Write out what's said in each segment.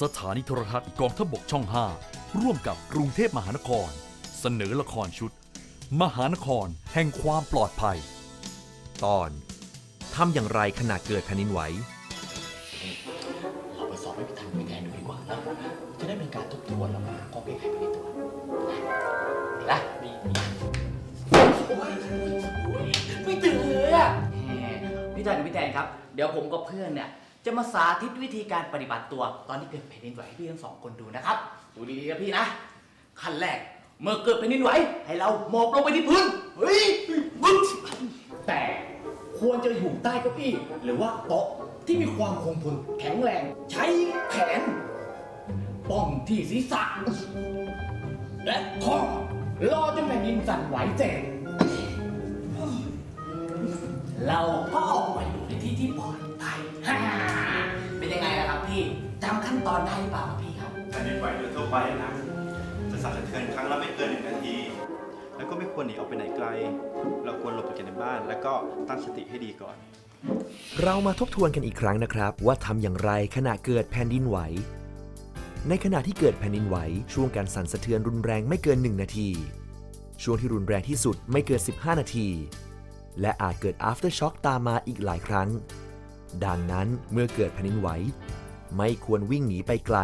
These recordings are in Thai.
สถานีโทรทัศน์กองทพบกช่อง 5 ร่วมกับกรุงเทพมหานคร เสนอละครชุด มหานครแห่งความปลอดภัย ตอนทำอย่างไรขณะเกิดแผ่นดินไหว เราไปสอบให้พี่ทันพี่แทนดูดีกว่านะจะได้เป็นการทบทวนแล้วก็หาข้อแก้ไขไปในตัวนะมีมีไม่ตื่นเลยอะแหมพี่ทันพี่แทนครับ เดี๋ยวผมกับเพื่อนเนี่ย จะมาสาธิตวิธีการปฏิบัติตัวตอนที่เกิดแผ่นดินไหวให้พี่ทั้งสองคนดูนะครับ ดูดีๆนะพี่นะ ขั้นแรก เมื่อเกิดแผ่นดินไหวให้เราหมอบลงไปที่พื้น เฮ้ยบึ้งแต่ควรจะอยู่ใต้เก้าอี้หรือว่าโต๊ะที่มีความคงทนแข็งแรง ใช้แขนป้องที่ศีรษะ และข้อรอจนแผ่นดินสั่นไหวเสร็จเราก็ออกมาอยู่ในที่ที่ปลอด พี่จำขั้นตอนได้หรือเปล่าครับพี่ครับแผ่นดินไหวโดยทั่วไปนะจะสั่นสะเทือนครั้งละไม่เกินหนึ่งนาที แล้วก็ไม่ควรหนีออกไปไหนไกล เราควรหลบไปกันในบ้าน แล้วก็ตั้งสติให้ดีก่อน เรามาทบทวนกันอีกครั้งนะครับ ว่าทำอย่างไรขณะเกิดแผ่นดินไหว ในขณะที่เกิดแผ่นดินไหว ช่วงการสั่นสะเทือนรุนแรงไม่เกิน 1 นาที ช่วงที่รุนแรงที่สุดไม่เกิน 15 นาที และอาจเกิด after shock ตามมาอีกหลายครั้งดังนั้นเมื่อเกิดแผ่นดินไหว ไม่ควรวิ่งหนีไปไกล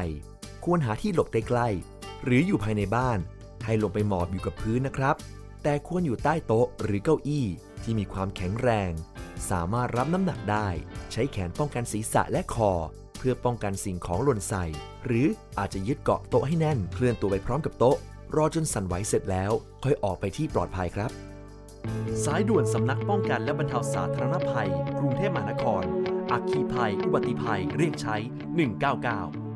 ควรหาที่หลบใกล้ๆหรืออยู่ภายในบ้าน ให้ลงไปหมอบอยู่กับพื้นนะครับ แต่ควรอยู่ใต้โต๊ะหรือเก้าอี้ที่มีความแข็งแรง สามารถรับน้ำหนักได้ ใช้แขนป้องกันศีรษะและคอ เพื่อป้องกันสิ่งของหล่นใส่ หรืออาจจะยึดเกาะโต๊ะให้แน่นเคลื่อนตัวไปพร้อมกับโต๊ะ รอจนสั่นไหวเสร็จแล้ว ค่อยออกไปที่ปลอดภัยครับ สายด่วนสำนักป้องกันและบรรเทาสาธารณภัย กรุงเทพมหานคร อัคคีภัย อุบัติภัย เรียกใช้ 199